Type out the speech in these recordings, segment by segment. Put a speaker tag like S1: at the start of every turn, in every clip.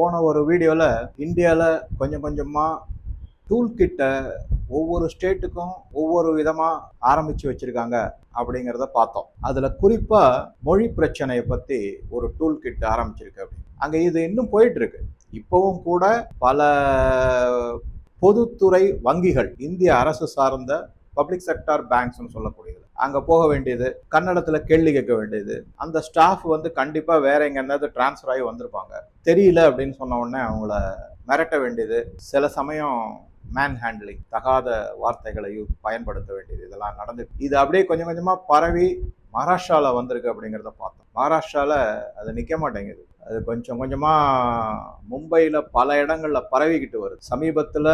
S1: போன ஒரு வீடியோவில் இந்தியாவில் கொஞ்சம் கொஞ்சமாக டூல் கிட்டை ஒவ்வொரு ஸ்டேட்டுக்கும் ஒவ்வொரு விதமாக ஆரம்பித்து வச்சுருக்காங்க அப்படிங்கிறத பார்த்தோம். அதில் குறிப்பாக மொழி பிரச்சனையை பற்றி ஒரு டூல் கிட் ஆரம்பிச்சிருக்கு அப்படின்னு. அங்கே இது இன்னும் போயிட்டுருக்கு. இப்போவும் கூட பல பொதுத்துறை வங்கிகள் இந்திய அரசு சார்ந்த பப்ளிக் செக்டார் பேங்க்ஸ்னு சொல்லக்கூடியது. அங்கே போக வேண்டியது கன்னடத்தில் கேள்வி கேட்க வேண்டியது. அந்த ஸ்டாஃப் வந்து கண்டிப்பாக வேற எங்கேயாவது டிரான்ஸ்ஃபர் ஆகி வந்திருப்பாங்க. தெரியல அப்படின்னு சொன்ன உடனே அவங்கள மிரட்ட வேண்டியது சில சமயம் மேன் ஹேண்ட்லிங் தகாத வார்த்தைகளையும் பயன்படுத்த வேண்டியது இதெல்லாம் நடந்து இது அப்படியே கொஞ்சம் கொஞ்சமாக பரவி மகாராஷ்டிராவில் வந்திருக்கு அப்படிங்கிறத பார்த்தோம். மகாராஷ்டிராவில் அது நிற்க மாட்டேங்குது. அது கொஞ்சம் கொஞ்சமாக மும்பையில் பல இடங்களில் பரவிக்கிட்டு வருது. சமீபத்தில்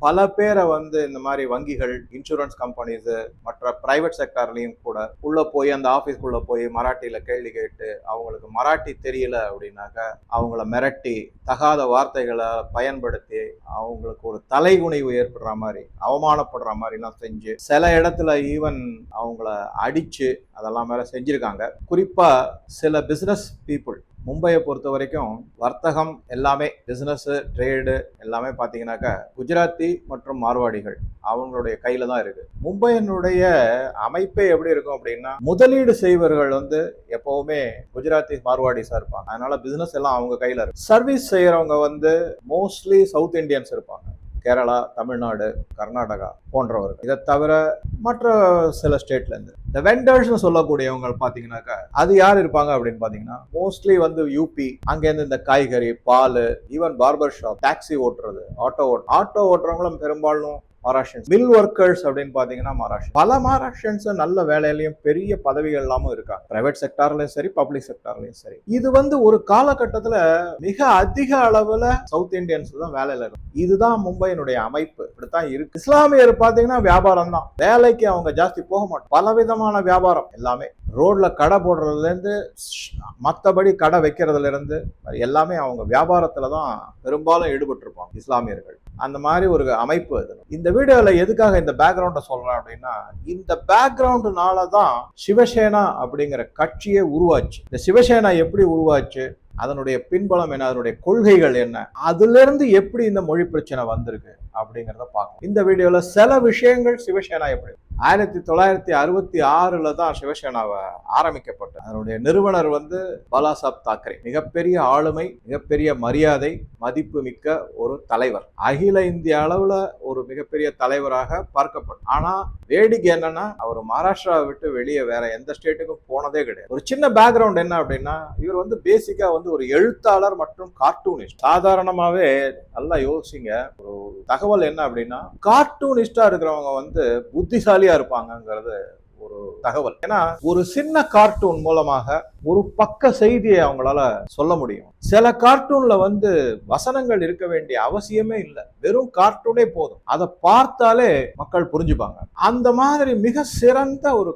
S1: பல பேரை வந்து இந்த மாதிரி வங்கிகள் இன்சூரன்ஸ் கம்பெனிஸு மற்ற பிரைவேட் செக்டர்லையும் கூட உள்ளே போய் அந்த ஆஃபீஸ்க்குள்ளே போய் மராட்டியில் கேள்வி கேட்டு அவங்களுக்கு மராட்டி தெரியல அப்படின்னாக்கா அவங்கள மிரட்டி தகாத வார்த்தைகளை பயன்படுத்தி அவங்களுக்கு ஒரு தலைகுனிவு ஏற்படுற மாதிரி அவமானப்படுற மாதிரிலாம் செஞ்சு சில இடத்துல ஈவன் அவங்கள அடிச்சு அதெல்லாம் மேலே செஞ்சுருக்காங்க. குறிப்பாக சில பிஸ்னஸ் பீப்புள் மும்பையை பொறுத்த வரைக்கும் வர்த்தகம் எல்லாமே பிஸ்னஸ் ட்ரேடு எல்லாமே பார்த்தீங்கன்னாக்கா குஜராத்தி மற்றும் மார்வாடிகள் அவங்களுடைய கையில தான் இருக்கு. மும்பையினுடைய அமைப்பே எப்படி இருக்கும் அப்படின்னா முதலீடு செய்வர்கள் வந்து எப்பவுமே குஜராத்தி மார்வாடிஸா இருப்பாங்க. அதனால பிசினஸ் எல்லாம் அவங்க கையில இருக்கு. சர்வீஸ் செய்யறவங்க வந்து மோஸ்ட்லி சவுத் இந்தியன்ஸ் இருப்பாங்க. கேரளா தமிழ்நாடு கர்நாடகா போன்றவர்கள். இதை தவிர மற்ற சில ஸ்டேட்லேருந்து இந்த வெண்டர்ஸ்னு சொல்லக்கூடியவங்க பார்த்தீங்கன்னாக்கா அது யார் இருப்பாங்க அப்படின்னு பார்த்தீங்கன்னா மோஸ்ட்லி வந்து யூபி அங்கேருந்து இந்த காய்கறி பால் ஈவன் பார்பர் ஷாப் டாக்ஸி ஓட்டுறது ஆட்டோ ஓட்டு ஆட்டோ ஓட்டுறவங்களும் பெரும்பாலும் மகாராஷ்டிரன்ஸ் மில் ஒர்க்கர்ஸ் அப்படின்னு பார்த்தீங்கன்னா மகாராஷ்டிரா பல மகாராஷ்டிரன்ஸ் நல்ல வேலையிலையும் பெரிய பதவிகள் இல்லாமல் இருக்காங்க. பிரைவேட் செக்டார்லையும் சரி பப்ளிக் செக்டார்லையும் சரி. இது வந்து ஒரு காலகட்டத்தில் மிக அதிக அளவில் சவுத் இந்தியன்ஸ் தான் வேலையில் இருக்கும் இதுதான் மும்பையினுடைய அமைப்பு. இப்படித்தான் இருக்கு. இஸ்லாமியர் பார்த்தீங்கன்னா வியாபாரம் தான். வேலைக்கு அவங்க ஜாஸ்தி போக மாட்டோம் பலவிதமான வியாபாரம் எல்லாமே. ரோட்ல கடை போடுறதுலேருந்து மற்றபடி கடை வைக்கிறதுல இருந்து எல்லாமே அவங்க வியாபாரத்துல தான் பெரும்பாலும் ஈடுபட்டிருப்பாங்க இஸ்லாமியர்கள். அந்த மாதிரி ஒரு அமைப்பு அது. இந்த வீடியோல எதுக்காக இந்த பேக்ரவுண்டை சொல்றேன் அப்படின்னா இந்த பேக்ரவுண்டுனால தான் சிவசேனா அப்படிங்கிற கட்சியே உருவாச்சு. இந்த சிவசேனா எப்படி உருவாச்சு? அதனுடைய பின்பலம் என்ன? அதனுடைய கொள்கைகள் என்ன? அதுல இருந்து எப்படி இந்த மொழி பிரச்சனை வந்திருக்கு? அப்படிங்கிறத பார்க்கணும். இந்த வீடியோவில் சில விஷயங்கள் சிவசேனா எப்படி? ஆயிரத்தி தொள்ளாயிரத்தி அறுபத்தி ஆறுல தான் சிவசேனாவை ஆரம்பிக்கப்பட்டது. அதனுடைய நிறுவனர் வந்து பாலாசாப் தாக்கரே. மிகப்பெரிய ஆளுமை மிகப்பெரிய மரியாதை மதிப்பு மிக்க ஒரு தலைவர். அகில இந்திய அளவுல ஒரு மிகப்பெரிய தலைவராக பார்க்கப்படும். ஆனா வேடிக்கை என்னன்னா அவர் மகாராஷ்டிராவை விட்டு வெளியே வேற எந்த ஸ்டேட்டுக்கும் போனதே கிடையாது. ஒரு சின்ன பேக்ரவுண்ட் என்ன அப்படின்னா இவர் வந்து பேசிக்கா வந்து ஒரு எழுத்தாளர் மற்றும் கார்ட்டூனிஸ்ட் சாதாரணமாவே நல்லா யோசிங்க. ஒரு தகவல் தகவல் என்ன அப்படின்னா கார்ட்டூனிஸ்டா இருக்கிறவங்க வந்து புத்திசாலியா இருப்பாங்கங்கிறது ஒரு தகவல். ஏன்னா ஒரு சின்ன கார்ட்டூன் மூலமாக ஒரு பக்க செய்தியை அவங்களால சொல்ல முடியும். சில கார்ட்டூன்ல வந்து வசனங்கள் இருக்க வேண்டிய அவசியமே இல்லை. வெறும் கார்ட்டூனே போதும். அதை பார்த்தாலே மக்கள் புரிஞ்சுப்பாங்க. அந்த மாதிரி மிக சிறந்த ஒரு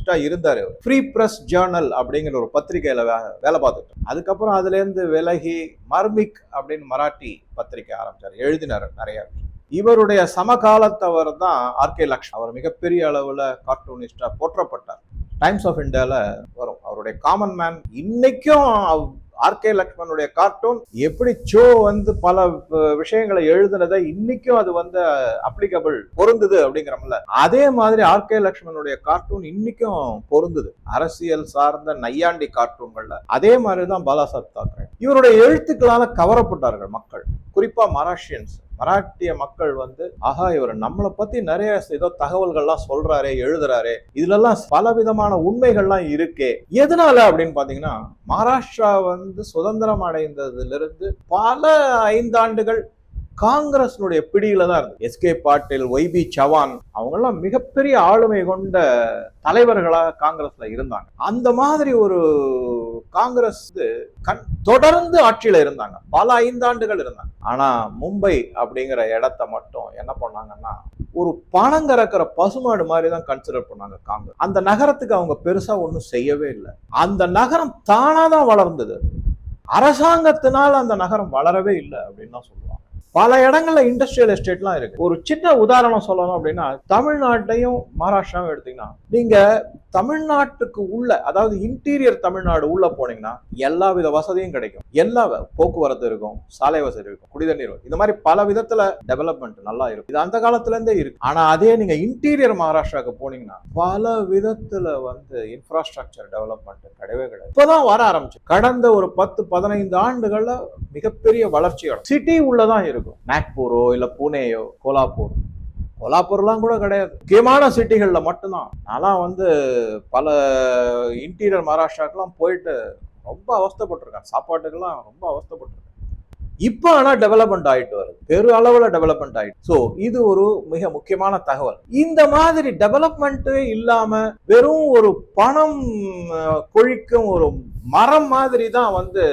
S1: இருந்தார் இருந்தாரு ஃப்ரீ பிரஸ் ஜேர்னல் அப்படிங்கிற ஒரு பத்திரிகையில வே- வேலை பார்த்துட்டு அதுக்கப்புறம் அதுல இருந்து விலகி மர்மிக் அப்படின்னு மராட்டி பத்திரிகை ஆரம்பிச்சார். எழுதினார் நிறைய. இவருடைய சமகாலத்தவர் தான் ஆர்கே லக்ஷ்மி. அவர் மிகப்பெரிய அளவுல கார்ட்டூனிஸ்டா போற்றப்பட்டார். டைம்ஸ் ஆஃப் இந்தியாவில் வரும். அவருடைய காமன் மேன் இன்னைக்கும் ஆர்கே லக்ஷ்மனுடைய கார்ட்டூன் எப்படி சோ வந்து பல விஷயங்களை எழுதுனதை இன்னைக்கும் அது வந்து அப்ளிகபிள் பொருந்துது அப்படிங்கிறோம்ல அதே மாதிரி ஆர்கே லக்ஷ்மனுடைய கார்ட்டூன் இன்னைக்கும் பொருந்துது. அரசியல் சார்ந்த நையாண்டி கார்ட்டூன்கள்ல அதே மாதிரி தான் பாலாசாப் தாக்கரே. இவருடைய எழுத்துக்களால கவரப்பட்டார்கள் மக்கள். குறிப்பா மராஷியன்ஸ். மராட்டிய மக்கள் வந்து ஆஹா இவர் நம்மளை பத்தி நிறைய ஏதோ தகவல்கள்லாம் சொல்றாரே எழுதுறாரே. இதுலலாம் பல விதமான உண்மைகள்லாம் இருக்கே. எதனால? அப்படின்னு பாத்தீங்கன்னா மகாராஷ்டிரா வந்து சுதந்திரம் அடைந்ததுல இருந்து பல ஐந்தாண்டுகள் காங்கிரஸ்னுடைய பிடியில தான் இருந்தது. எஸ்கே பாட்டீல் ஒய்பி சவான் அவங்கெல்லாம் மிகப்பெரிய ஆளுமை கொண்ட தலைவர்களாக காங்கிரஸ்ல இருந்தாங்க. அந்த மாதிரி ஒரு காங்கிரஸ் கண் தொடர்ந்து ஆட்சியில இருந்தாங்க. பல ஐந்தாண்டுகள் இருந்தாங்க. ஆனா மும்பை அப்படிங்கிற இடத்த மட்டும் என்ன பண்ணாங்கன்னா ஒரு பணம் கறக்கிற பசுமாடு மாதிரி தான் கன்சிடர் பண்ணாங்க காங்கிரஸ். அந்த நகரத்துக்கு அவங்க பெருசா ஒன்றும் செய்யவே இல்லை. அந்த நகரம் தானா தான் வளர்ந்தது. அரசாங்கத்தினால் அந்த நகரம் வளரவே இல்லை அப்படின்னு தான் சொல்லுவாங்க. பல இடங்கள்ல இண்டஸ்ட்ரியல் எஸ்டேட்லாம் இருக்கு. ஒரு சின்ன உதாரணம் சொல்லணும் அப்படின்னா தமிழ்நாட்டையும் மகாராஷ்டிராவும் எடுத்தீங்கன்னா நீங்க தமிழ்நாட்டுக்கு உள்ள அதாவது இன்டீரியர் தமிழ்நாடு உள்ள போனீங்கன்னா எல்லா வித வசதியும் கிடைக்கும். எல்லா வ- போக்குவரத்து இருக்கும் சாலை வசதி இருக்கும் குடிதண்ணீர் இருக்கும். இந்த மாதிரி பல விதத்துல டெவலப்மெண்ட் நல்லா இருக்கும். இது அந்த காலத்துல இருந்தே இருக்கு. ஆனா அதே நீங்க இன்டீரியர் மகாராஷ்டிராவுக்கு போனீங்கன்னா பல விதத்துல வந்து இன்ஃப்ராஸ்ட்ரக்சர் டெவலப்மெண்ட் கிடையவே கிடையாது. இப்பதான் வர ஆரம்பிச்சு. கடந்த ஒரு பத்து பதினைந்து ஆண்டுகள்ல மிகப்பெரிய வளர்ச்சியோட சிட்டி உள்ளதான் இருக்கும் நாக்பூரோ இல்ல புனேயோ கோலாப்பூர். கோலாப்பூர்லாம் கூட கிடையாது. முக்கியமான சிட்டிகளில் மட்டும்தான். நான்லாம் வந்து பல இன்டீரியர் மகாராஷ்டிராக்கெல்லாம் போயிட்டு ரொம்ப அவஸ்தப்பட்டிருக்கேன். சாப்பாட்டுக்கெல்லாம் ரொம்ப அவஸ்தைப்பட்டிருக்கேன். இப்போ ஆனால் டெவலப்மெண்ட் ஆகிட்டு வருது. பெரு அளவில் டெவலப்மெண்ட் ஆகிட்டு ஸோ இது ஒரு மிக முக்கியமான தகவல். இந்த மாதிரி டெவலப்மெண்ட்டே இல்லாமல் வெறும் ஒரு பணம் கொழிக்கும் ஒரு மரம் மாதிரி தான் வந்து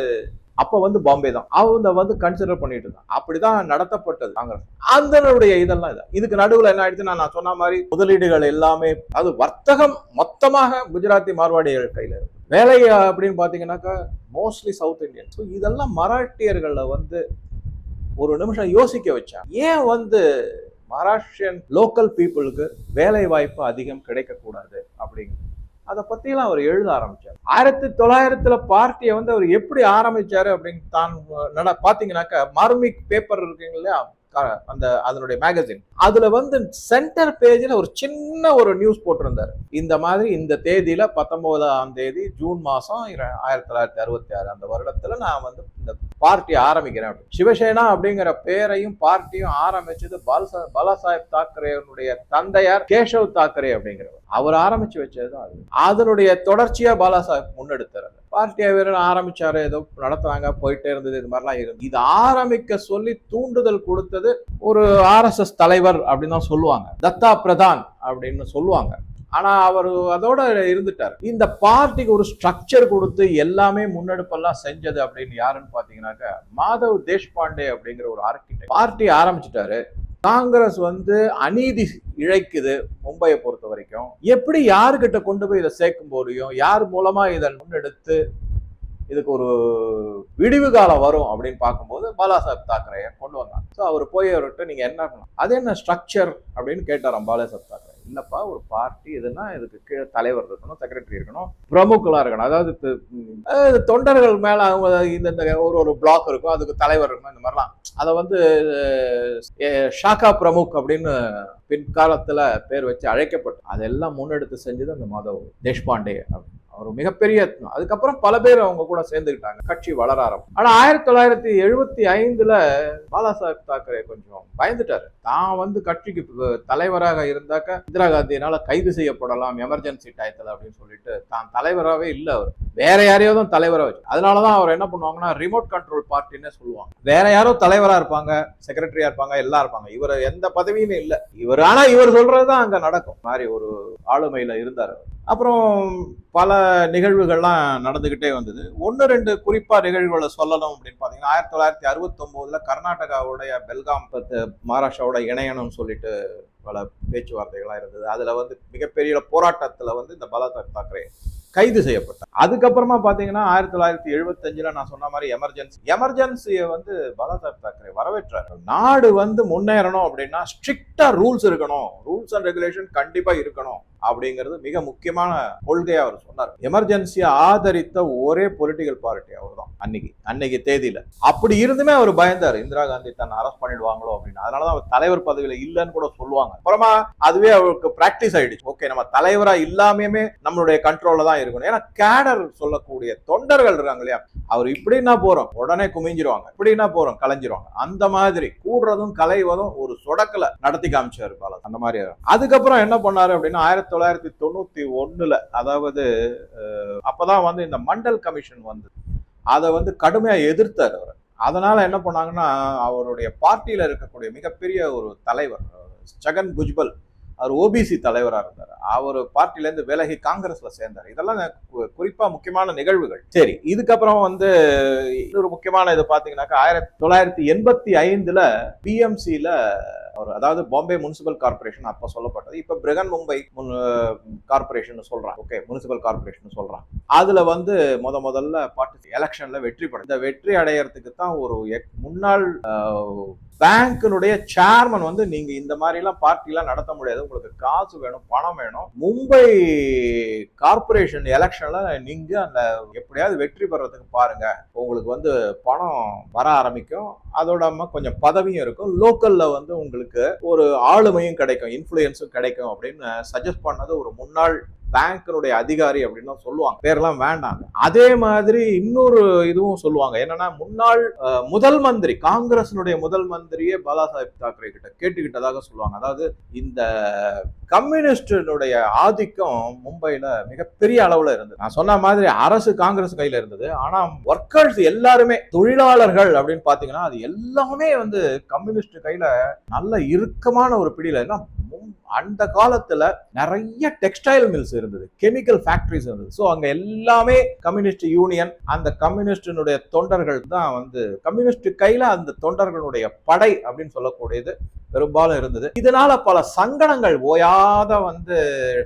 S1: அப்ப வந்து பாம்பே தான். அவங்க வந்து கன்சிடர் பண்ணிட்டு இருந்தான் அப்படிதான் நடத்தப்பட்டது காங்கிரஸ். அதனுடைய இதெல்லாம் இது. இதுக்கு நடுவில் என்ன ஆயிடுச்சுன்னா நான் சொன்ன மாதிரி முதலீடுகள் எல்லாமே அது வர்த்தகம் மொத்தமாக குஜராத்தி மார்வாடிகள் கையில இருக்கு. வேலை அப்படின்னு பாத்தீங்கன்னாக்கா மோஸ்ட்லி சவுத் இந்தியன் ஸோ இதெல்லாம் மராட்டியர்களை வந்து ஒரு நிமிஷம் யோசிக்க வச்சா ஏன் வந்து மகாராஷ்டிரியன் லோக்கல் பீப்புளுக்கு வேலை வாய்ப்பு அதிகம் கிடைக்கக்கூடாது அப்படிங்கிறது அதை பற்றிலாம் அவர் எழுத ஆரம்பிச்சார். ஆயிரத்தி தொள்ளாயிரத்தில் பார்ட்டியை வந்து அவர் எப்படி ஆரம்பித்தார் அப்படின்னு தான் நட பாத்தீங்கன்னாக்கா மார்மிக் பேப்பர் இருக்குங்க இல்லையா? க- அந்த அதனுடைய மேகசின் அதுல வந்து சென்டர் பேஜ்ல ஒரு சின்ன ஒரு நியூஸ் போட்டிருந்தாரு. இந்த மாதிரி இந்த தேதியில பத்தொன்பதாம் தேதி ஜூன் மாசம் ஆயிரத்தி தொள்ளாயிரத்தி அறுபத்தி ஆறு அந்த வருடத்துல நான் வந்து இந்த பார்ட்டி ஆரம்பிக்கிறேன் அப்படின்னு. சிவசேனா அப்படிங்கிற பேரையும் பார்ட்டியும் ஆரம்பிச்சது பாலசா பாலாசாஹேப் தாக்கரேனுடைய தந்தையார் கேஷவ் தாக்கரே அப்படிங்கிறவர். அவர் ஆரம்பிச்சு வச்சதுதான் அது. அதனுடைய தொடர்ச்சியா பாலாசாஹேப் முன்னெடுத்தார். பார்ட்டி அவர் ஆரம்பிச்சாரு ஏதோ நடத்துவாங்க போயிட்டே இருந்தது இது மாதிரிலாம் இருந்து இது ஆரம்பிக்க சொல்லி தூண்டுதல் கொடுத்தது ஒரு ஆர்எஸ்எஸ் தலைவர் அப்படின்னு தான் சொல்லுவாங்க. தத்தா பிரதான் அப்படின்னு சொல்லுவாங்க. ஆனா அவர் அதோட இருந்துட்டார். இந்த பார்ட்டிக்கு ஒரு ஸ்ட்ரக்சர் கொடுத்து எல்லாமே முன்னெடுப்பெல்லாம் செஞ்சது அப்படின்னு யாருன்னு பாத்தீங்கன்னாக்கா மாதவ் தேஷ்பாண்டே அப்படிங்கிற ஒரு ஆர்கிடெக்ட் பார்ட்டி ஆரம்பிச்சிட்டாரு. காங்கிரஸ் வந்து அநீதி இழைக்குது மும்பையை பொறுத்த வரைக்கும். எப்படி யாருக்கிட்ட கொண்டு போய் இதை சேர்க்கும் போதையும் யார் மூலமா இதை முன்னெடுத்து இதுக்கு ஒரு விடிவு காலம் வரும் அப்படின்னு பார்க்கும்போது பாலாசாஹிப் தாக்கரையை கொண்டு வந்தாங்க. ஸோ அவர் போய் அவர்கிட்ட நீங்க என்ன பண்ணலாம் அது என்ன ஸ்ட்ரக்சர் அப்படின்னு கேட்டாராம் பாலாசாஹிப் தாக்கரே. என்னப்பா ஒரு பார்ட்டி இதுன்னா இதுக்கு கீழே தலைவர் இருக்கணும் செக்ரட்டரி இருக்கணும் பிரமுக்களாக இருக்கணும். அதாவது தொண்டர்கள் மேலே அவங்க இந்த ஒரு ஒரு பிளாக் இருக்கும் அதுக்கு தலைவர் இருக்கணும் இந்த மாதிரிலாம். அதை வந்து ஷாக்கா பிரமுக் அப்படின்னு பின்காலத்தில் பேர் வச்சு அழைக்கப்பட்டு அதெல்லாம் முன்னெடுத்து செஞ்சது அந்த மாதவ் தேஷ்பாண்டே அப்படின்னு. ஒரு மிகப்பெரிய அதுக்கப்புறம் பல பேர் அவங்க கூட சேர்ந்துக்கிட்டாங்க. கட்சி வளர ஆரம்பிச்சு ஆனா ஆயிரத்தி தொள்ளாயிரத்தி எழுபத்தி ஐந்துல பாலாசாஹிப் தாக்கரே கொஞ்சம் பயந்துட்டாரு. தான் வந்து கட்சிக்கு தலைவராக இருந்தாக்க இந்திரா காந்தியினால கைது செய்யப்படலாம் எமர்ஜென்சி டயத்துல அப்படின்னு சொல்லிட்டு தான் தலைவராகவே இல்லை அவர். வேற யாரையோ தான் தலைவரா வச்சு அதனாலதான் அவர் என்ன பண்ணுவாங்கன்னா ரிமோட் கண்ட்ரோல் பார்ட்டின்னு சொல்லுவாங்க. வேற யாரோ தலைவரா இருப்பாங்க செக்ரட்டரியா இருப்பாங்க எல்லாம் இருப்பாங்க. இவர் எந்த பதவியுமே இல்லை. இவர் ஆனா இவர் சொல்றதுதான் அங்க நடக்கும். மாதிரி ஒரு ஆளுமையில இருந்தார் அவர். அப்புறம் பல நிகழ்வுகள்லாம் நடந்துக்கிட்டே வந்தது. ஒன்று ரெண்டு குறிப்பாக நிகழ்வுகளை சொல்லணும் அப்படின்னு பார்த்தீங்கன்னா ஆயிரத்தி தொள்ளாயிரத்தி அறுபத்தொம்போதில் கர்நாடகாவுடைய பெல்காம் பத்து மகாராஷ்டிராவோட இணையணும்னு சொல்லிட்டு பல பேச்சுவார்த்தைகள்லாம் இருந்தது. அதில் வந்து மிகப்பெரிய போராட்டத்தில் வந்து இந்த பாலாசாஹிப் தாக்கரே கைது செய்யப்பட்டார். அதுக்கப்புறமா பார்த்தீங்கன்னா ஆயிரத்தி தொள்ளாயிரத்தி எழுபத்தஞ்சில் நான் சொன்ன மாதிரி எமர்ஜென்சி எமர்ஜென்சியை வந்து பாலாசாஹிப் தாக்கரே வரவேற்றார். நாடு வந்து முன்னேறணும் அப்படின்னா ஸ்ட்ரிக்டாக ரூல்ஸ் இருக்கணும். ரூல்ஸ் அண்ட் ரெகுலேஷன் கண்டிப்பாக இருக்கணும். அப்படிங்கிறது மிக முக்கியமான கொள்கையை அவர் சொன்னார். எமர்ஜென்சியை ஆதரித்த ஒரே பொலிட்டிக்கல் பார்ட்டி அவர் தான் அன்னைக்கு அன்னைக்கு தேதியில. அப்படி இருந்துமே அவர் பயந்தார். இந்திரா காந்தி தன்னை அரெஸ்ட் பண்ணிடுவாங்களோ அப்படின்னு. அதனாலதான் அவர் தலைவர் பதவியில இல்லைன்னு கூட சொல்லுவாங்க. அப்புறமா அதுவே அவருக்கு பிராக்டிஸ் ஆயிடுச்சு. ஓகே நம்ம தலைவரா இல்லாமையுமே நம்மளுடைய கண்ட்ரோல்ல தான் இருக்கணும். ஏன்னா கேடர் சொல்லக்கூடிய தொண்டர்கள் இருக்காங்க இல்லையா? அவர் இப்படின்னா போறோம். உடனே குமிஞ்சிருவாங்க. இப்படின்னா போறோம். கலைஞ்சிருவாங்க. அந்த மாதிரி கூடுறதும் கலைவதும் ஒரு சொடக்கல நடத்தி காமிச்சாரு பாலா அந்த மாதிரி அதுக்கப்புறம் என்ன பண்ணாரு அப்படின்னா ஆயிரத்தி தொள்ளாயிரத்தி தொண்ணூத்தி ஒன்னுல அதாவது அப்போதான் அப்பதான் வந்து இந்த மண்டல் கமிஷன் வந்து அதை வந்து கடுமையா எதிர்த்தார் அவர். அதனால என்ன பண்ணாங்கன்னா அவருடைய பார்ட்டியில இருக்கக்கூடிய மிகப்பெரிய ஒரு தலைவர் ஜகன் புஜ்பல் அவர் ஓபிசி தலைவராக இருந்தார். அவர் பார்ட்டிலேருந்து விலகி காங்கிரஸில் சேர்ந்தார். இதெல்லாம் குறிப்பாக முக்கியமான நிகழ்வுகள். சரி இதுக்கப்புறம் வந்து இன்னொரு முக்கியமான இது பார்த்தீங்கன்னாக்கா ஆயிரத்தி தொள்ளாயிரத்தி எண்பத்தி ஐந்தில் பிஎம்சியில் ஒரு அதாவது பாம்பே முனிசிபல் கார்பரேஷன் அப்போ சொல்லப்பட்டது. இப்போ பிரகன் மும்பை கார்பரேஷன் சொல்கிறான் ஓகே முனிசிபல் கார்பரேஷன் சொல்கிறான் அதில் வந்து முத முதல்ல பார்ட்டி எலெக்ஷனில் வெற்றி பெறும் இந்த வெற்றி அடையிறதுக்கு தான் ஒரு எக்- முன்னாள் பேங்க்கினுடைய சேர்மன் வந்து நீங்க இந்த மாதிரிலாம் பார்ட்டிலாம் நடத்த முடியாது. உங்களுக்கு காசு வேணும் பணம் வேணும். மும்பை கார்பரேஷன் எலெக்ஷன்ல நீங்க அந்த எப்படியாவது வெற்றி பெறதுக்கு பாருங்க. உங்களுக்கு வந்து பணம் வர ஆரம்பிக்கும். அதோட கொஞ்சம் பதவியும் இருக்கும். லோக்கல்ல வந்து உங்களுக்கு ஒரு ஆளுமையும் கிடைக்கும் இன்ஃப்ளூயன்ஸும் கிடைக்கும் அப்படின்னு சஜஸ்ட் பண்ணது ஒரு முன்னாள் பேங்க்கினுடைய அதிகாரி அப்படின்னு சொல்லுவாங்க. பேர்லாம் வேண்டாங்க. அதே மாதிரி இன்னொரு இதுவும் சொல்லுவாங்க. என்னன்னா முன்னாள் முதல் மந்திரி காங்கிரஸினுடைய முதல் மந்திரியே பாலா சாஹிப் தாக்கரே கிட்ட கேட்டுக்கிட்டதாக சொல்லுவாங்க. அதாவது இந்த கம்யூனிஸ்டினுடைய ஆதிக்கம் மும்பையில மிகப்பெரிய அளவுல இருந்தது. நான் சொன்ன மாதிரி அரசு காங்கிரஸ் கையில இருந்தது. ஆனா ஒர்க்கர்ஸ் எல்லாருமே தொழிலாளர்கள் அப்படின்னு பாத்தீங்கன்னா அது எல்லாமே வந்து கம்யூனிஸ்ட் கையில நல்ல இறுக்கமான ஒரு பிடியில. ஏன்னா அந்த காலத்துல நிறைய டெக்ஸ்டைல் மில்ஸ் இருந்தது கெமிக்கல் ஃபேக்டரிஸ் இருந்தது. ஸோ அங்க எல்லாமே கம்யூனிஸ்ட் யூனியன் அந்த கம்யூனிஸ்டினுடைய தொண்டர்கள் தான் வந்து கம்யூனிஸ்ட் கையில அந்த தொண்டர்களுடைய படை அப்படின்னு சொல்லக்கூடியது பெரும்பாலும் இருந்தது. இதனால பல சங்கடங்கள் ஓயாத வந்து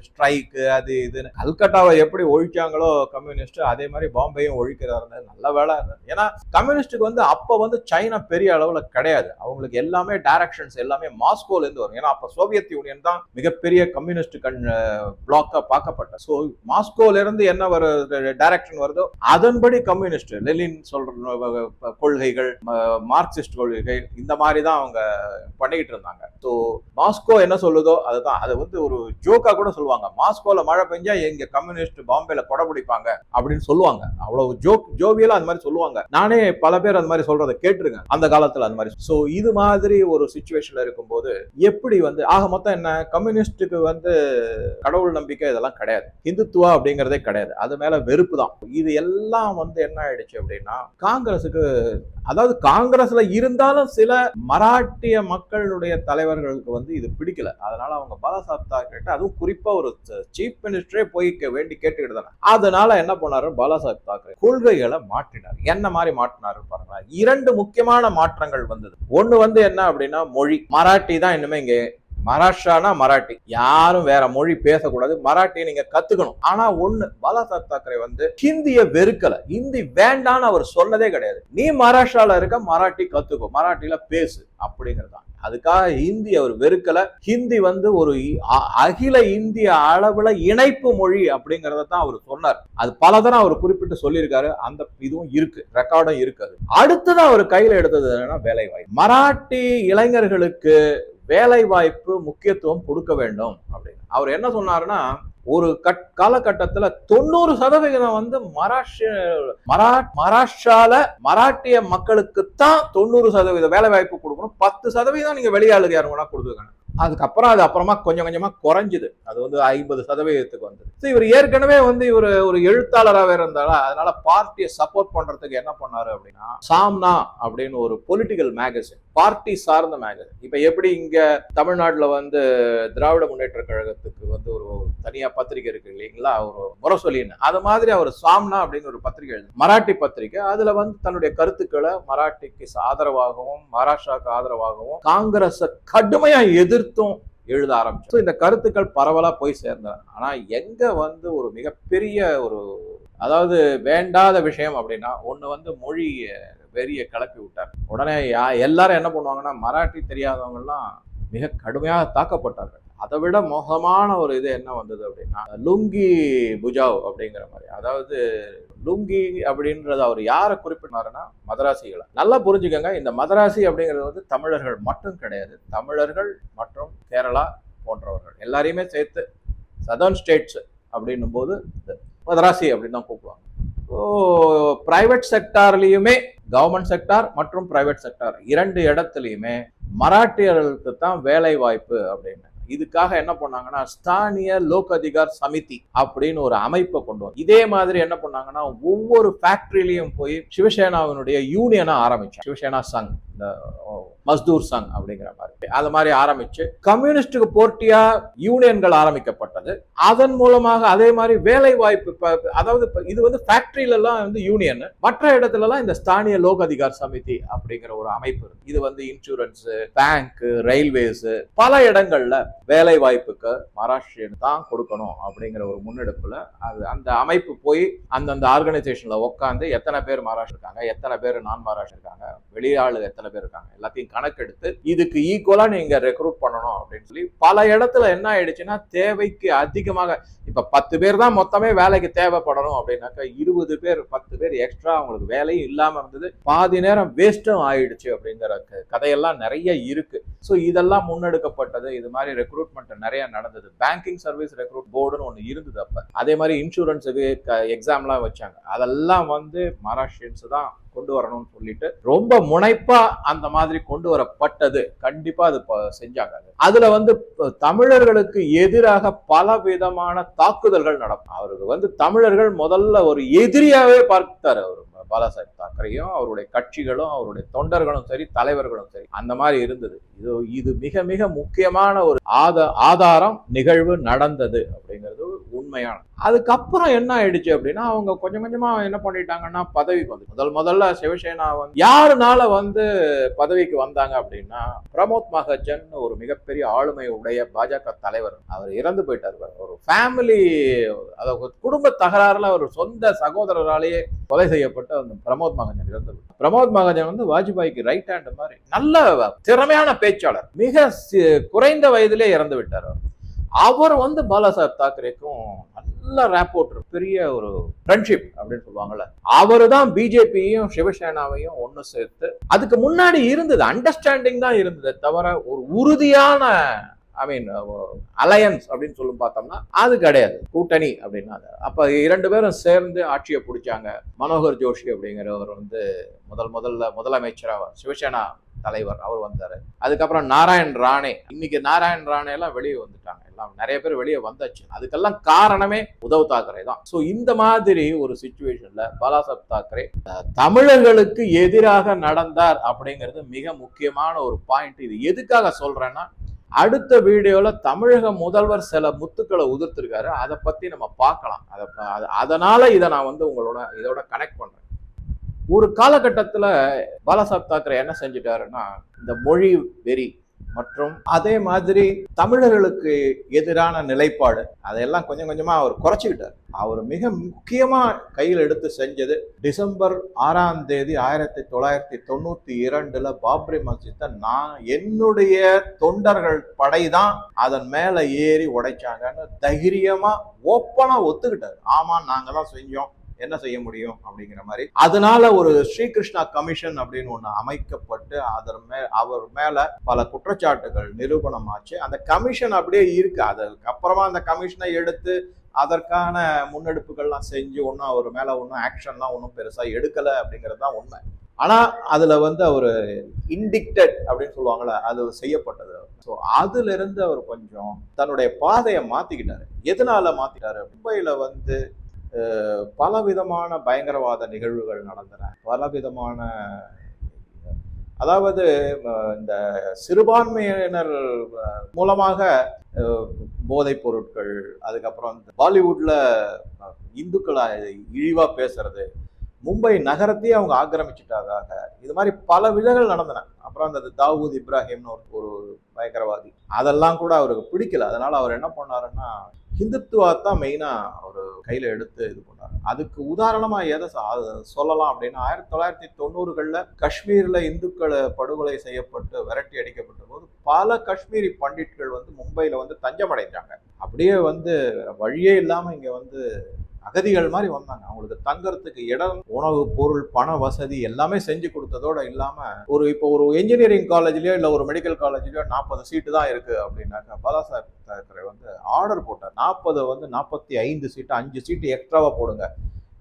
S1: ஸ்ட்ரைக்கு அது இதுன்னு கல்கட்டாவை எப்படி ஒழிச்சாங்களோ கம்யூனிஸ்ட் அதே மாதிரி பாம்பேயும் ஒழிக்கிறாரு நல்ல வேலை இருந்தது. ஏன்னா கம்யூனிஸ்டுக்கு வந்து அப்ப வந்து சைனா பெரிய அளவுல கிடையாது. அவங்களுக்கு எல்லாமே டைரக்ஷன்ஸ் எல்லாமே மாஸ்கோல இருந்து வரும். ஏன்னா அப்ப சோவியத் யூனியன் தான் மிகப்பெரிய கம்யூனிஸ்ட் கண் பிளாக்கா பார்க்கப்பட்ட ஸோ மாஸ்கோல இருந்து என்ன வரு டைரக்ஷன் வருதோ அதன்படி கம்யூனிஸ்ட் லெலின் சொல்ற கொள்கைகள் மார்க்சிஸ்ட் கொள்கைகள் இந்த மாதிரி தான் அவங்க பண்ணிக்கிட்டு இருந்தாங்க ஸோ மாஸ்கோ என்ன சொல்லுதோ அதுதான். அதை வந்து ஒரு ஜோக்கா கூட சொல்லுவாங்க. மாஸ்கோல மழை பெஞ்சா எங்க கம்யூனிஸ்ட் பாம்பேல கொடை பிடிப்பாங்க அப்படின்னு சொல்லுவாங்க. அவ்வளவு ஜோக் ஜோவியலா அந்த மாதிரி சொல்லுவாங்க. நானே பல பேர் அந்த மாதிரி சொல்றதை கேட்டிருக்கேன் அந்த காலத்துல அந்த மாதிரி. ஸோ இது மாதிரி ஒரு சுச்சுவேஷன்ல இருக்கும்போது எப்படி வந்து ஆக மொத்தம் என்ன? கம்யூனிஸ்டுக்கு வந்து கடவுள் நம்பிக்கை இதெல்லாம் கிடையாது. இந்துத்துவா அப்படிங்கறதே கிடையாது. அது மேல வெறுப்பு தான். இது எல்லாம் வந்து என்ன ஆயிடுச்சு அப்படின்னா காங்கிரஸுக்கு அதாவது காங்கிரஸ்ல இருந்தாலும் சில மராட்டிய மக்களுடைய தலைவர்களுக்கு வந்து இது பிடிக்கல. அதனால அவங்க பாலாசாஹிப் கிட்ட அதுவும் குறிப்பா ஒரு சீஃப் மினிஸ்டரே போய் கே- வேண்டி கேட்டுக்கிட்டு அதனால என்ன பண்ணாரு? பாலாசாஹிப் தாக்கரே கொள்கைகளை மாற்றினார். என்ன மாதிரி மாற்றினாரு பாருங்க இரண்டு முக்கியமான மாற்றங்கள் வந்தது. ஒண்ணு வந்து என்ன அப்படின்னா மொழி. மராட்டி தான் இன்னுமே இங்க மகாராஷ்டிரானா மராட்டி. யாரும் வேற மொழி பேசக்கூடாது. மராட்டி நீங்க கத்துக்கணும். ஆனா ஒண்ணு பாலாசாஹிப் தாக்கரே வந்து ஹிந்திய வெறுக்கல. ஹிந்தி வேண்டான்னு அவர் சொன்னதே கிடையாது. நீ மகாராஷ்டிரால இருக்க மராட்டி கத்துக்கோ. மராட்டில பேசு. அப்படிங்கிறதுதான். அதுக்காக ஹிந்தி அவர் வெறுக்கல. ஹிந்தி வந்து ஒரு இ- அ- அகில இந்திய அளவுல இணைப்பு மொழி அப்படிங்கறத தான் அவர் சொன்னார். அது பலதரம் அவர் குறிப்பிட்டு சொல்லியிருக்காரு. அந்த இதுவும் இருக்கு. ரெக்கார்டும் இருக்காது அது. அடுத்ததான் அவர் கையில எடுத்தது என்னன்னா வேலை வாய்ப்பு மராட்டி இளைஞர்களுக்கு வேலை வாய்ப்பு முக்கியத்துவம் கொடுக்க வேண்டும் அப்படின்னு. அவர் என்ன சொன்னாருன்னா ஒரு கட் காலகட்டத்துல தொண்ணூறு சதவிகிதம் வந்து மராஷ்டிர மரா மராட்டிய மக்களுக்கு தான் தொண்ணூறு சதவீதம் வேலை வாய்ப்பு கொடுக்கணும். பத்து சதவீதம் நீங்க வெளியாளுக்கு யாரும் வேணா கொடுத்துருக்காங்க. அதுக்கப்புறம் அது அப்புறமா கொஞ்சம் கொஞ்சமா குறைஞ்சுது. அது வந்து ஐம்பது சதவீதத்துக்கு வந்து ஸோ இவர் ஏற்கனவே வந்து இவர் ஒரு எழுத்தாளராகவே இருந்தாலும் அதனால பார்ட்டியை சப்போர்ட் பண்றதுக்கு என்ன பண்ணாரு அப்படின்னா சாம்னா அப்படின்னு ஒரு பொலிட்டிக்கல் மேகசின் பார்ட்டி சார்ந்த மேகசின் இப்போ எப்படி இங்கே தமிழ்நாட்டில் வந்து திராவிட முன்னேற்ற கழகத்துக்கு வந்து ஒரு தனியாக பத்திரிகை இருக்கு இல்லைங்களா? ஒரு முரசொலின்னு அது மாதிரி அவர் சாம்னா அப்படின்னு ஒரு பத்திரிகை எழுது மராட்டி பத்திரிகை அதில் வந்து தன்னுடைய கருத்துக்களை மராட்டிக்கு ஆதரவாகவும் மகாராஷ்டிராவுக்கு ஆதரவாகவும் காங்கிரஸை கடுமையாக எதிர்த்தும் எழுத ஆரம்பிச்சு இந்த கருத்துக்கள் பரவலாக போய் சேர்ந்தன. ஆனால் எங்கே வந்து ஒரு மிகப்பெரிய ஒரு அதாவது வேண்டாத விஷயம் அப்படின்னா ஒன்று வந்து மொழி வெறிய கிளப்பி விட்டார். உடனே யா- எல்லாரும் என்ன பண்ணுவாங்கன்னா மராட்டி தெரியாதவங்கலாம் மிக கடுமையாக தாக்கப்பட்டார்கள். அதை விட மோசமான ஒரு இது என்ன வந்தது அப்படின்னா லுங்கி புஜாவ் அப்படிங்கிற மாதிரி. அதாவது லுங்கி அப்படின்றத அவர் யாரை குறிப்பிட்டாருன்னா மதராசிகளை. நல்லா புரிஞ்சுக்கோங்க இந்த மதராசி அப்படிங்கிறது வந்து தமிழர்கள் மட்டும் கிடையாது. தமிழர்கள் மற்றும் கேரளா போன்றவர்கள். எல்லாரையுமே சேர்த்து சதர்ன் ஸ்டேட்ஸ் அப்படின்னும் போது மதராசி அப்படின்னு தான் கூப்பிடுவாங்க. பிரைவேட் செக்டார்லேயுமே கவர்மெண்ட் செக்டார் மற்றும் பிரைவேட் செக்டார் இரண்டு இடத்துலையுமே மராட்டியர்களுக்கு தான் வேலை வாய்ப்பு அப்படின்னு. இதுக்காக என்ன பண்ணாங்கன்னா ஸ்தானிய லோக் அதிகார் சமிதி அப்படின்னு ஒரு அமைப்பை கொண்டு வந்து இதே மாதிரி என்ன பண்ணாங்கன்னா ஒவ்வொரு ஃபேக்டரியிலையும் போய் சிவசேனாவினுடைய யூனியனை ஆரம்பிச்சாங்க. சிவசேனா சங். இந்த மஸ்தூர் சங் அப்படிங்கிற மாதிரி. அது மாதிரி ஆரம்பிச்சு கம்யூனிஸ்டுக்கு போட்டியா யூனியன்கள் ஆரம்பிக்கப்பட்டது. அதன் மூலமாக அதே மாதிரி வேலை வாய்ப்பு அதாவது இது வந்து ஃபேக்டரியிலலாம் வந்து யூனியன் மற்ற இடத்துலலாம் இந்த ஸ்தானிய லோக் அதிகார் சமிதி அப்படிங்கிற ஒரு அமைப்பு இருக்கு. இது வந்து இன்சூரன்ஸ் பேங்க் ரயில்வேஸ் பல இடங்கள்ல வேலை வாய்ப்புக்கு மகாராஷ்டிரியன் தான் கொடுக்கணும் அப்படிங்கிற ஒரு முன்னெடுப்புல அது அந்த அமைப்பு போய் அந்தந்த ஆர்கனைசேஷன்ல உட்காந்து எத்தனை பேர் மகாராஷ்டிரா இருக்காங்க எத்தனை பேர் நான் மகாராஷ்டிரா இருக்காங்க வெளியாளு எத்தனை பேர் இருக்காங்க. எல்லாத்தையும் கணக்கெடுத்து இதுக்கு ஈக்குவலா நீங்க ரெக்ரூட் பண்ணணும் அப்படின்னு சொல்லி பல இடத்துல என்ன ஆயிடுச்சுன்னா தேவைக்கு அதிகமாக இப்ப பத்து பேர் தான் மொத்தமே வேலைக்கு தேவைப்படணும் அப்படின்னாக்கா இருபது பேர் பத்து பேர் எக்ஸ்ட்ரா அவங்களுக்கு வேலையும் இல்லாம இருந்தது. பாதி நேரம் வேஸ்டும் ஆயிடுச்சு அப்படிங்கிற க- கதையெல்லாம் நிறைய இருக்கு. ஸோ இதெல்லாம் முன்னெடுக்கப்பட்டது. இது மாதிரி ரெக்ரூட்மெண்ட் நிறைய நடந்தது. பேங்கிங் சர்வீஸ் ரெக்ரூட் போர்டுன்னு ஒன்று இருந்தது அப்போ. அதே மாதிரி இன்சூரன்ஸுக்கு எக்ஸாம்லாம் வச்சாங்க. அதெல்லாம் வந்து மகாராஷ்டிரியன்ஸ் தான் கொண்டு வரணும்னு சொல்லிட்டு ரொம்ப முனைப்பா அந்த மாதிரி கொண்டு வரப்பட்டது. கண்டிப்பா அது செஞ்சாங்க அதுல வந்து தமிழர்களுக்கு எதிராக பல விதமான தாக்குதல்கள் நடக்கும். அவருக்கு வந்து தமிழர்கள் முதல்ல ஒரு எதிரியாவே பார்த்தார் அவர். பாலாசாஹிப் தாக்கரையும் அவருடைய கட்சிகளும் அவருடைய தொண்டர்களும் சரி தலைவர்களும் சரி அந்த மாதிரி இருந்தது. இது இது மிக மிக முக்கியமான ஒரு ஆத ஆதாரம் நிகழ்வு நடந்தது அப்படிங்கிறது உண்மையான. அதுக்கப்புறம் என்ன ஆயிடுச்சு அப்படின்னா அவங்க கொஞ்சம் கொஞ்சமா என்ன பண்ணிட்டாங்கன்னா பதவிக்கு வந்து முதல் முதல்ல சிவசேனா வந்து யாருனால வந்து பதவிக்கு வந்தாங்க அப்படின்னா பிரமோத் மகஜன் ஒரு மிகப்பெரிய ஆளுமை உடைய பாஜக தலைவர். அவர் இறந்து போயிட்டார் ஒரு ஃபேமிலி அதாவது குடும்ப தகராறுல ஒரு சொந்த சகோதரராலேயே கொலை செய்யப்பட்டு அந்த பிரமோத் மகாஜன் இறந்து பிரமோத் மகாஜன் வந்து வாஜ்பாய்க்கு ரைட் ஹேண்ட் மாதிரி நல்ல திறமையான பேச்சாளர். மிக சி- குறைந்த வயதிலே இறந்து விட்டார் அவர். வந்து பாலாசாஹிப் தாக்கரேக்கும் நல்ல ரேப்போர்ட் பெரிய ஒரு ஃப்ரெண்ட்ஷிப் அப்படின்னு சொல்லுவாங்கல்ல. அவரு தான் பிஜேபியையும் சிவசேனாவையும் ஒன்று சேர்த்து அதுக்கு முன்னாடி இருந்தது அண்டர்ஸ்டாண்டிங் தான் இருந்தது தவிர ஒரு உறுதியான ஐ மீன் அலையன்ஸ் அப்படின்னு சொல்லும் பார்த்தோம்னா அது கிடையாது. கூட்டணி அப்படின்னா அது. அப்ப இரண்டு பேரும் சேர்ந்து ஆட்சியை பிடிச்சாங்க. மனோகர் ஜோஷி அப்படிங்கிறவர் வந்து முதல் முதல்ல முதலமைச்சராக சிவசேனா தலைவர் அவர் வந்தாரு. அதுக்கப்புறம் நாராயண் ராணே. இன்னைக்கு நாராயண் ராணே எல்லாம் வெளியே வந்துட்டாங்க. எல்லாம் நிறைய பேர் வெளியே வந்தாச்சு. அதுக்கெல்லாம் காரணமே உதவ் தாக்கரே தான். ஸோ இந்த மாதிரி ஒரு சுச்சுவேஷன்ல பாலாசாப் தாக்கரே தமிழர்களுக்கு எதிராக நடந்தார் அப்படிங்கிறது மிக முக்கியமான ஒரு பாயிண்ட் இது எதுக்காக சொல்றேன்னா அடுத்த வீடியோவில் தமிழக முதல்வர் சில முத்துக்களை உதிர்த்திருக்காரு. அதை பற்றி நம்ம பார்க்கலாம். அதை ப- இதை நான் வந்து உங்களோட இதோட கனெக்ட் பண்ணுறேன் ஒரு காலகட்டத்தில் பாலசாப் தாக்கரே என்ன செஞ்சிட்டாருன்னா இந்த மொழி வெறி மற்றும் அதே மாதிரி தமிழர்களுக்கு எதிரான நிலைப்பாடு அதையெல்லாம் கொஞ்சம் கொஞ்சமாக அவர் குறைச்சிக்கிட்டார். அவர் மிக முக்கியமாக கையில் எடுத்து செஞ்சது டிசம்பர் ஆறாம் தேதி ஆயிரத்தி தொள்ளாயிரத்தி தொண்ணூற்றி இரண்டில் பாப்ரி மஸ்ஜித்தை நான் என்னுடைய தொண்டர்கள் படை தான் அதன் மேலே ஏறி உடைச்சாங்கன்னு தைரியமாக ஓப்பனாக ஒத்துக்கிட்டார். ஆமாம் நாங்கள் தான் செஞ்சோம். என்ன செய்ய முடியும் அப்படிங்கிற மாதிரி. அதனால ஒரு ஸ்ரீகிருஷ்ணா கமிஷன் அப்படின்னு ஒண்ணு அமைக்கப்பட்டு அதன் மே அவர் மேல பல குற்றச்சாட்டுகள் நிரூபணமாச்சு. அந்த கமிஷன் அப்படியே இருக்கு. அதுக்கப்புறமா அந்த கமிஷனை எடுத்து அதற்கான முன்னெடுப்புகள்லாம் செஞ்சு ஒன்றும் அவர் மேல ஒன்றும் ஆக்ஷன்லாம் ஒன்றும் பெருசா எடுக்கல அப்படிங்கிறது தான் உண்மை. ஆனா அதுல வந்து அவர் இன்டிக்டட் அப்படின்னு சொல்லுவாங்கள்ல அது செய்யப்பட்டது. ஸோ அதுல இருந்து அவர் கொஞ்சம் தன்னுடைய பாதையை மாத்திக்கிட்டாரு. எதனால மாத்திட்டாரு மும்பையில வந்து பலவிதமான பயங்கரவாத நிகழ்வுகள் நடந்தன. பலவிதமான அதாவது இந்த சிறுபான்மையினர் மூலமாக போதைப் பொருட்கள் அதுக்கப்புறம் இந்த பாலிவுட்ல இந்துக்களை இழிவாக பேசுறது மும்பை நகரத்தையே அவங்க ஆக்கிரமிச்சிட்டதாக இது மாதிரி பல விதங்கள் நடந்தன. அப்புறம் அந்த தாவூத் இப்ராஹிம்னு ஒரு ஒரு பயங்கரவாதி. அதெல்லாம் கூட அவருக்கு பிடிக்கல. அதனால அவர் என்ன பண்ணாருன்னா ஹிந்துத்துவா மெயினாக அவர் கையில் எடுத்து இது பண்ணாரு. அதுக்கு உதாரணமாக எதை சொல்லலாம் அப்படின்னா ஆயிரத்தி தொள்ளாயிரத்தி தொண்ணூறுகளில் காஷ்மீரில் இந்துக்களை படுகொலை செய்யப்பட்டு விரட்டி அடிக்கப்பட்ட போது பல காஷ்மீரி பண்டிட்கள் வந்து மும்பையில் வந்து தஞ்சம் அப்படியே வந்து வழியே இல்லாமல் இங்கே வந்து அகதிகள் மாதிரி வந்தாங்க. அவங்களுக்கு தங்கறதுக்கு இடம் உணவு பொருள் பண வசதி எல்லாமே செஞ்சு கொடுத்ததோட இல்லாம ஒரு இப்போ ஒரு இன்ஜினியரிங் காலேஜ்லயோ இல்ல ஒரு மெடிக்கல் காலேஜ்லயோ நாற்பது சீட்டு தான் இருக்கு அப்படின்னாக்கா பாலாசாஹிப் தாக்கரே வந்து ஆர்டர் போட்டார். நாற்பது வந்து நாற்பத்தி ஐந்து சீட்டு அஞ்சு சீட்டு எக்ஸ்ட்ராவா போடுங்க.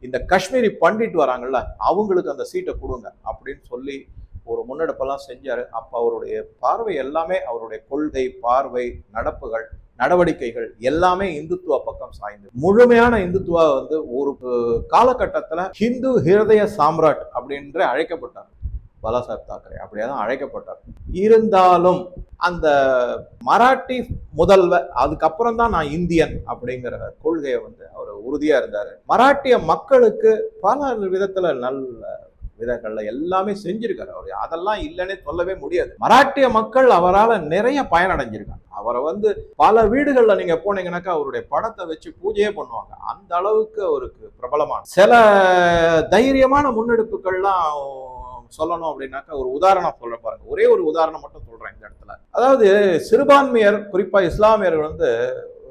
S1: இந்த காஷ்மீரி பண்டிட் வராங்கல்ல அவங்களுக்கு அந்த சீட்டை கொடுங்க அப்படின்னு சொல்லி ஒரு முன்னெடுப்பெல்லாம் செஞ்சார். அப்போ அவருடைய பார்வை எல்லாமே அவருடைய கொள்கை பார்வை நடப்புகள் நடவடிக்கைகள் எல்லாமே இந்துத்துவ பக்கம் சாய்ந்து முழுமையான இந்துத்துவா வந்து ஒரு காலகட்டத்தில் ஹிந்து ஹிருதய சாம்ராட் அப்படின்ற அழைக்கப்பட்டார். பாலாசாஹிப் தாக்கரே அப்படியே தான் அழைக்கப்பட்டார். இருந்தாலும் அந்த மராட்டி முதல்வர் அதுக்கப்புறம் தான் நான் இந்தியன் அப்படிங்கிற கொள்கையை வந்து அவர் உறுதியாக இருந்தார். மராட்டிய மக்களுக்கு பல விதத்தில் நல்ல விதங்கள்ல எல்லாமே செஞ்சிருக்காரு அவர். அதெல்லாம் இல்லைன்னே சொல்லவே முடியாது. மராட்டிய மக்கள் அவரால் நிறைய பயனடைஞ்சிருக்காங்க. அவரை வந்து பல வீடுகளில் நீங்க போனீங்கன்னாக்கா அவருடைய படத்தை வச்சு பூஜையே பண்ணுவாங்க. அந்த அளவுக்கு அவருக்கு பிரபலமான. சில தைரியமான முன்னெடுப்புகள்லாம் சொல்லணும் அப்படின்னாக்கா ஒரு உதாரணம் சொல்ல பாருங்க. ஒரே ஒரு உதாரணம் மட்டும் சொல்றேன் இந்த இடத்துல. அதாவது சிறுபான்மையர் குறிப்பா இஸ்லாமியர்கள் வந்து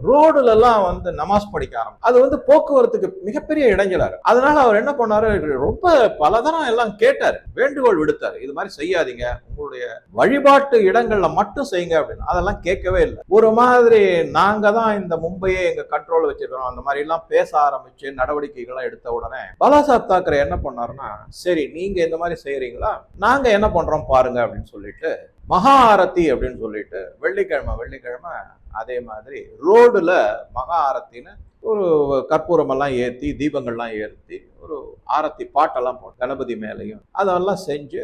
S1: ரோடுலலாம் எல்லாம் வந்து நமாஸ் படிக்க ஆரம்பிச்சு அது வந்து போக்குவரத்துக்கு மிகப்பெரிய இடைஞ்சலாரு. அதனால அவர் என்ன பண்ணாரு? ரொம்ப பலதரம் எல்லாம் கேட்டாரு. வேண்டுகோள் விடுத்தாரு. இது மாதிரி செய்யாதீங்க. உங்களுடைய வழிபாட்டு இடங்கள்ல மட்டும் செய்யுங்க அப்படின்னு. அதெல்லாம் கேட்கவே இல்லை. ஒரு மாதிரி நாங்க தான் இந்த மும்பையை எங்க கண்ட்ரோல் வச்சிருக்கோம் அந்த மாதிரி எல்லாம் பேச ஆரம்பிச்சு நடவடிக்கைகள்லாம் எடுத்த உடனே பாலாசாப் தாக்கரே என்ன பண்ணாருன்னா சரி நீங்க இந்த மாதிரி செய்யறீங்களா? நாங்க என்ன பண்றோம் பாருங்க அப்படின்னு சொல்லிட்டு மகா ஆரத்தி அப்படின்னு சொல்லிட்டு வெள்ளிக்கிழமை வெள்ளிக்கிழமை அதே மாதிரி ரோடில் மகா ஆரத்தின்னு ஒரு கற்பூரமெல்லாம் ஏற்றி தீபங்கள்லாம் ஏற்றி ஒரு ஆரத்தி பாட்டெல்லாம் போட்டு கணபதி மேலையும் அதெல்லாம் செஞ்சு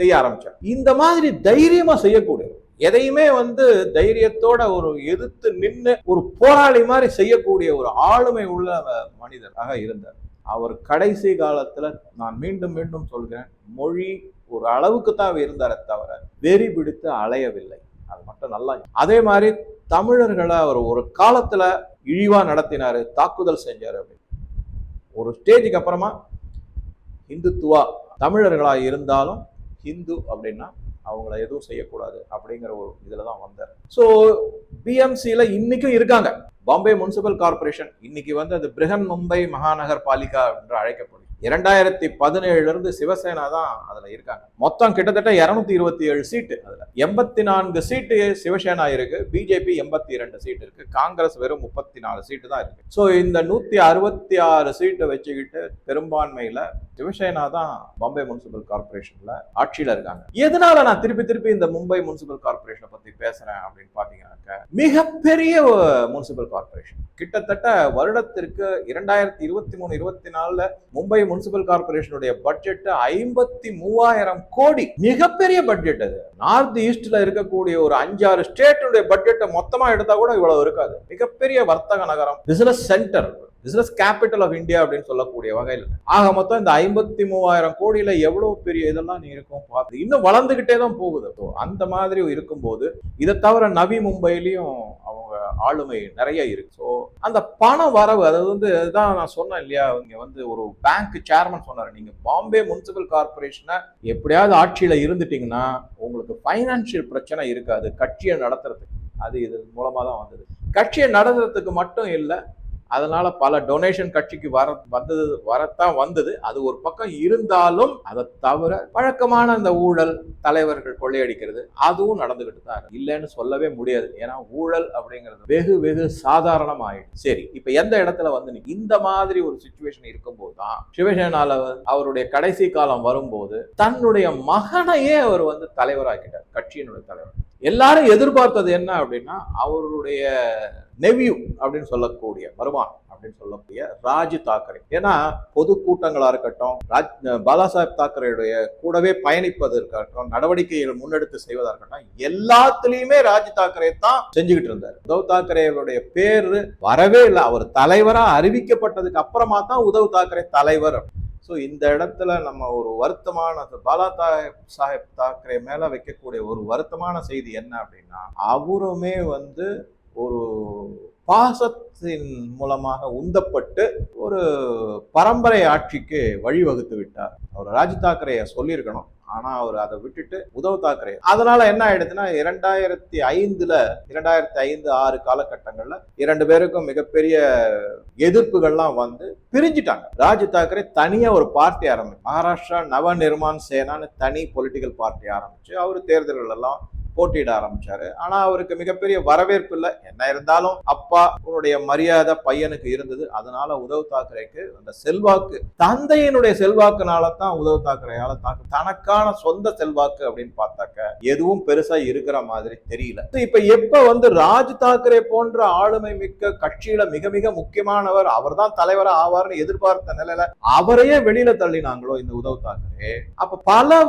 S1: செய்ய ஆரம்பிச்சார். இந்த மாதிரி தைரியமாக செய்யக்கூடியது எதையுமே வந்து தைரியத்தோட ஒரு எதிர்த்து நின்று ஒரு போராளி மாதிரி செய்யக்கூடிய ஒரு ஆளுமை உள்ள மனிதராக இருந்தார். அவர் கடைசி காலத்தில் நான் மீண்டும் மீண்டும் சொல்கிறேன் மொழி ஒரு அளவுக்கு தான் இருந்தாரே தவிர வெறி பிடித்து அலையவில்லை. அது மட்டும் நல்லா அதே மாதிரி தமிழர்களை அவர் ஒரு காலத்தில் இழிவாக நடத்தினார் தாக்குதல் செஞ்சார் அப்படின்னு. ஒரு ஸ்டேஜுக்கு அப்புறமா இந்துத்துவா தமிழர்களாக இருந்தாலும் ஹிந்து அப்படின்னா அவங்கள எதுவும் செய்யக்கூடாது அப்படிங்கிற ஒரு இதில் தான் வந்தார். ஸோ பிஎம்சியில் இன்றைக்கும் இருக்காங்க. பாம்பே முனிசிபல் கார்பரேஷன் இன்னைக்கு வந்து அது பிரஹன் மும்பை மகாநகர் பாலிகா என்று அழைக்கப்படும் இரண்டாயிரத்தி பதினேழுலேருந்து சிவசேனா தான் அதில் இருக்காங்க. மொத்தம் கிட்டத்தட்ட இரநூத்தி இருபத்தி ஏழு சீட்டு அதில். எண்பத்தி நான்கு சீட்டு சிவசேனா இருக்கு. பிஜேபி எண்பத்தி இரண்டு சீட்டு இருக்கு. காங்கிரஸ் வெறும் முப்பத்தி நாலு சீட்டு தான் இருக்கு. ஸோ இந்த நூற்றி அறுபத்தி ஆறு சீட்டை வச்சுக்கிட்டு பெரும்பான்மையில் சிவசேனா தான் பாம்பே முனிசிபல் கார்பரேஷன்ல ஆட்சியில இருக்காங்க. எதனால நான் திருப்பி திருப்பி இந்த மும்பை முனிசிபல் கார்பரேஷனை பத்தி பேசுறேன் அப்படின்னு பாத்தீங்கன்னாக்க மிகப்பெரிய முனிசிபல் கார்பரேஷன் கிட்டத்தட்ட வருடத்திற்கு இரண்டாயிரத்தி இருபத்தி மூணு இருபத்தி நாலுல மும்பை முனிசிபல் கார்பரேஷனுடைய பட்ஜெட் ஐம்பத்தி மூவாயிரம் கோடி. மிகப்பெரிய பட்ஜெட் அது. நார்த் ஈஸ்ட்ல இருக்கக்கூடிய ஒரு அஞ்சாறு ஸ்டேட்டுடைய பட்ஜெட்டை மொத்தமா எடுத்தா கூட இவ்வளவு இருக்காது. மிகப்பெரிய வர்த்தக நகரம். Business centre. Business capital of India அப்படின்னு சொல்லக்கூடிய வகையில். ஆக மொத்தம் இந்த ஐம்பத்தி மூவாயிரம் கோடியில எவ்வளவு பெரிய இதெல்லாம் நீ இருக்கும் பார்த்து இன்னும் வளர்ந்துகிட்டே தான் போகுது. ஸோ அந்த மாதிரி இருக்கும்போது இதை தவிர நவி மும்பையிலையும் அவங்க ஆளுமை நிறைய இருக்கு. ஸோ அந்த பண வரவு அதாவது வந்து அதுதான் நான் சொன்னேன் இல்லையா இங்க வந்து ஒரு பேங்க் சேர்மன் சொன்னார் நீங்க பாம்பே முனிசிபல் கார்பரேஷனை எப்படியாவது ஆட்சியில இருந்துட்டீங்கன்னா உங்களுக்கு ஃபைனான்சியல் பிரச்சனை இருக்காது. கட்சியை நடத்துறதுக்கு. அது இது மூலமாக தான் வந்தது. கட்சியை நடத்துறதுக்கு மட்டும் இல்லை அதனால பல டொனேஷன் கட்சிக்கு வர வந்தது வரத்தான் வந்தது. அது ஒரு பக்கம் இருந்தாலும் அதை தவிர வழக்கமான அந்த ஊழல் தலைவர்கள் கொள்ளையடிக்கிறது. அதுவும் நடந்துகிட்டு தான் இருக்கு. இல்லைன்னு சொல்லவே முடியாது. ஏன்னா ஊழல் அப்படிங்கிறது வெகு வெகு சாதாரணம் ஆயிடும் சரி இப்ப எந்த இடத்துல வந்து இந்த மாதிரி ஒரு சுச்சுவேஷன் இருக்கும்போது தான் சிவசேனால அவருடைய கடைசி காலம் வரும்போது தன்னுடைய மகனையே அவர் வந்து தலைவராக்கிட்டார். கட்சியினுடைய தலைவர். எல்லாரும் எதிர்பார்த்தது என்ன அப்படின்னா அவருடைய நெவியூ அப்படின்னு சொல்லக்கூடிய வருமான் அப்படின்னு சொல்லக்கூடிய ராஜ் தாக்கரே. ஏன்னா பொதுக்கூட்டங்களாக இருக்கட்டும் ராஜ் பாலாசாஹேப் தாக்கரேடைய கூடவே பயணிப்பது இருக்கட்டும் நடவடிக்கைகள் முன்னெடுத்து செய்வதா இருக்கட்டும் எல்லாத்துலயுமே ராஜ் தாக்கரே தான் செஞ்சுக்கிட்டு இருந்தார். உத்தவ் தாக்கரேவுடைய பேரு வரவே இல்லை. அவர் தலைவரா அறிவிக்கப்பட்டதுக்கு அப்புறமா தான் உத்தவ் தாக்கரே தலைவர். ஸோ இந்த இடத்துல நம்ம ஒரு வருத்தமான பாலா சாஹேப் தாக்கரே மேலே வைக்கக்கூடிய ஒரு வருத்தமான செய்தி என்ன அப்படின்னா அவருமே வந்து ஒரு பாசத்தின் மூலமாக உந்தப்பட்டு ஒரு பரம்பரை ஆட்சிக்கு வழிவகுத்து விட்டார். அவர் ராஜ் தாக்கரேய சொல்லியிருக்கணும். ஆனா அவர் அதை விட்டுட்டு உத்தவ் தாக்கரே. அதனால என்ன ஆயிடுதுன்னா இரண்டாயிரத்தி ஐந்துல இரண்டாயிரத்தி ஐந்து ஆறு காலகட்டங்கள்ல இரண்டு பேருக்கும் மிகப்பெரிய எதிர்ப்புகள்லாம் வந்து பிரிஞ்சிட்டாங்க. ராஜ் தாக்கரே தனியா ஒரு பார்ட்டி ஆரம்பிச்சு மகாராஷ்டிரா நவ நிர்மான் சேனான்னு தனி பொலிட்டிக்கல் பார்ட்டி ஆரம்பிச்சு அவர் தேர்தல்கள் எல்லாம் போட்டியிட ஆரம்பிச்சாரு. ஆனா அவருக்கு மிகப்பெரிய வரவேற்பு இல்லை. என்ன இருந்தாலும் அப்பா உன்னுடைய மரியாதை பையனுக்கு இருந்தது. அதனால உதவ் தாக்கரேக்கு அந்த செல்வாக்கு தந்தையினுடைய செல்வாக்குனால தான் உதவ் தாக்கரேயால தாக்கு தனக்கான சொந்த செல்வாக்கு அப்படின்னு பார்த்தாக்க எதுவும் பெருசா இருக்கிற மாதிரி தெரியல. இப்ப எப்ப வந்து ராஜ் தாக்கரே போன்ற ஆளுமை மிக்க கட்சியில மிக மிக முக்கியமானவர் அவர்தான் தலைவராக ஆவார்னு எதிர்பார்த்த நிலையில அவரையே வெளியில தள்ளினாங்களோ இந்த உதவ் தாக்கரே. அப்ப பல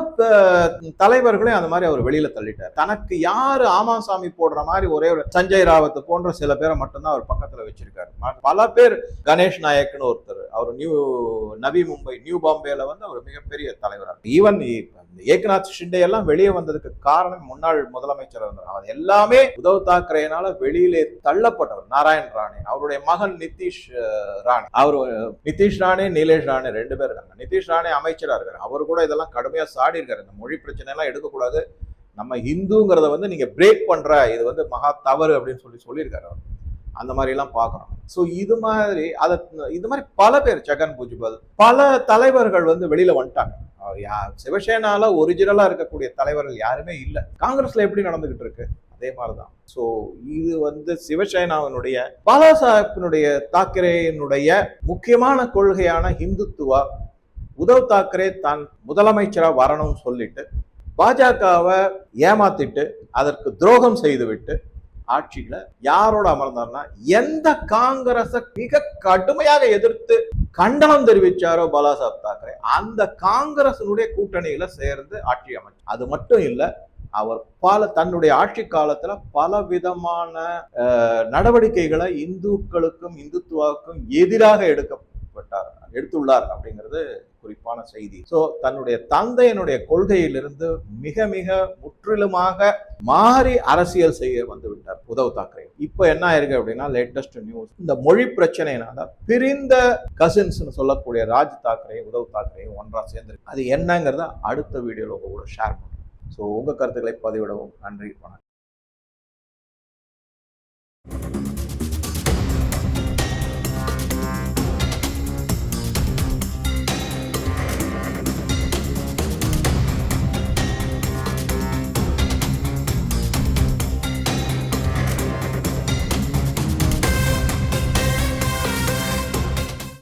S1: தலைவர்களையும் அந்த மாதிரி அவர் வெளியில தள்ளிட்டார். தனக்கு யாரு ஆமாசாமி போடுற மாதிரி ஒரே ஒரு சஞ்சய் ராவத் போன்ற சில பேரை மட்டும்தான் அவர் பக்கத்துல வச்சிருக்காரு. பல பேர் கணேஷ் நாயக்னு ஒருத்தர். அவர் நியூ நவி மும்பை நியூ பாம்பேல வந்து அவர் மிகப்பெரிய தலைவராக ஈவன் ஏக்நாத் ஷிண்டே எல்லாம் வெளியே வந்ததுக்கு காரணம் முன்னாள் முதலமைச்சர் இருந்தார். அவர் எல்லாமே உதவ் தாக்கரேனால வெளியிலே தள்ளப்பட்டவர். நாராயண் ராணே அவருடைய மகன் நிதிஷ் ராணி ராணே. அவர் நிதிஷ் ராணே நீலேஷ் ராணே ரெண்டு பேர் இருக்காங்க. நிதிஷ் ராணே அமைச்சரா இருக்காரு. அவர் கூட இதெல்லாம் கடுமையா சாடி இருக்காரு இந்த மொழி பிரச்சனை எல்லாம் எடுக்கக்கூடாது. நம்ம ஹிந்துங்கிறத வந்து நீங்க பிரேக் பண்ற இது வந்து மகா தவறு அப்படின்னு சொல்லி சொல்லியிருக்காரு அவர். அந்த மாதிரி எல்லாம் பார்க்கணும். ஸோ இது மாதிரி அதை இது மாதிரி பல பேர் ஜெகன் புஜ்பல் பல தலைவர்கள் வந்து வெளியில வந்துட்டாங்க. யா- சிவசேனால ஒரிஜினலா இருக்கக்கூடிய தலைவர்கள் யாருமே இல்லை. காங்கிரஸ்ல எப்படி நடந்துகிட்டு இருக்கு? அதே மாதிரிதான். ஸோ இது வந்து சிவசேனாவினுடைய பாலா சாஹிப்பினுடைய தாக்கரேயினுடைய முக்கியமான கொள்கையான ஹிந்துத்துவா உத்தவ் தாக்கரே தான் முதலமைச்சராக வரணும்னு சொல்லிட்டு பாஜகவை ஏமாத்திட்டு அதற்கு துரோகம் செய்துவிட்டு ஆட்சியில யாரோட அமர்ந்தார்னா எந்த காங்கிரஸ மிக கடுமையாக எதிர்த்து கண்டனம் தெரிவிச்சாரோ பாலாசாப் தாக்கரே அந்த காங்கிரசினுடைய கூட்டணியில சேர்ந்து ஆட்சி அமைச்சு அது மட்டும் இல்ல அவர் பல தன்னுடைய ஆட்சி காலத்துல பல விதமான நடவடிக்கைகளை இந்துக்களுக்கும் இந்துத்துவாவுக்கும் எதிராக எடுக்கப்பட்டார் எடுத்துள்ளார் அப்படிங்கிறது குறிப்பான செய்தி. ஸோ தன்னுடைய தந்தையினுடைய கொள்கையிலிருந்து மிக மிக முற்றிலுமாக மாறி அரசியல் செய்ய வந்துவிட்டார் உத்தவ் தாக்கரே. இப்போ என்ன ஆயிருக்கு அப்படின்னா லேட்டஸ்ட் நியூஸ் இந்த மொழி பிரச்சனையினால பிரிந்த கசின்ஸ்னு சொல்லக்கூடிய ராஜ் தாக்கரே உத்தவ் தாக்கரே ஒன்றா சேர்ந்திருக்கு அது என்னங்கிறத அடுத்த வீடியோவில் கூட ஷேர் பண்ணுறேன் ஸோ உங்க கருத்துக்களை பதிவிடவும். நன்றி வணக்கம்.